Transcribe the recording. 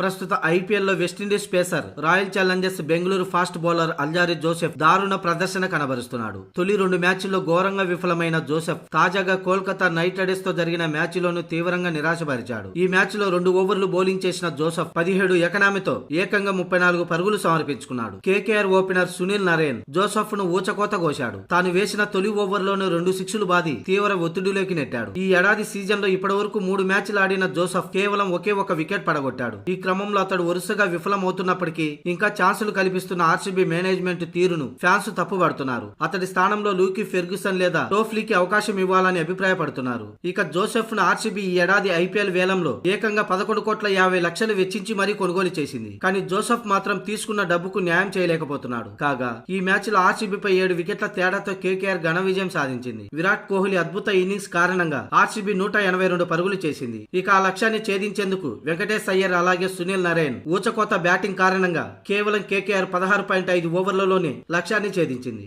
ప్రస్తుత ఐపీఎల్లో West Indies pacer Royal Challengers Bengaluru fast bowler Alzarri Joseph దారుణ ప్రదర్శన కనబరుస్తున్నాడు. తొలి రెండు మ్యాచ్ల్లో ఘోరంగా విఫలమైన జోసెఫ్ తాజాగా కోల్కతా నైట్ రైడర్స్తో జరిగిన మ్యాచ్లోనూ తీవ్రంగా నిరాశపరిచాడు. ఈ మ్యాచ్లో రెండు ఓవర్లు బౌలింగ్ చేసిన జోసెఫ్ పదిహేడు ఎకనామీతో ఏకంగా ముప్పై నాలుగు పరుగులు సమర్పించుకున్నాడు. కేకేఆర్ ఓపెనర్ సునీల్ నరేన్ జోసెఫ్ను ఊచకోత కోశాడు. తాను వేసిన తొలి ఓవర్లోనూ రెండు సిక్సులు బాది తీవ్ర ఒత్తిడిలోకి నెట్టాడు. ఈ ఏడాది సీజన్లో ఇప్పటివరకు మూడు మ్యాచ్లు ఆడిన జోసెఫ్ కేవలం ఒకే ఒక వికెట్ పడగొట్టాడు. ఈ క్రమంలో అతడు వరుసగా విఫలమవుతున్నప్పటికీ ఇంకా ఛాన్సులు కల్పిస్తున్న ఆర్సీబీ మేనేజ్మెంట్ తీరును ఫ్యాన్స్ తప్పుపడుతున్నారు అతడి స్థానంలో లూకి ఫెర్గుసన్ లేదా టోఫ్లీకి అవకాశం ఇవ్వాలని అభిప్రాయపడుతున్నారు. ఇక జోసెఫ్ను ఆర్సీబీ ఈ ఏడాది ఐపీఎల్ వేలంలో ఏకంగా పదకొండు కోట్ల యాభై లక్షలు వెచ్చించి మరీ కొనుగోలు చేసింది. కానీ జోసెఫ్ మాత్రం తీసుకున్న డబ్బుకు న్యాయం చేయలేకపోతున్నాడు. కాగా ఈ మ్యాచ్లో ఆర్సీబీపై ఏడు వికెట్ల తేడాతో కేకేఆర్ ఘన విజయం సాధించింది. విరాట్ కోహ్లీ అద్భుత ఇన్నింగ్స్ కారణంగా ఆర్సీబీ నూట ఎనభై రెండు పరుగులు చేసింది. ఇక ఆ లక్ష్యాన్ని ఛేదించేందుకు వెంకటేష్ అయ్యర్ అలాగే సునీల్ నరేన్ ఊచకోత బ్యాటింగ్ కారణంగా కేవలం కేకేఆర్ పదహారు పాయింట్ ఐదు ఓవర్లలోనే లక్ష్యాన్ని ఛేదించింది.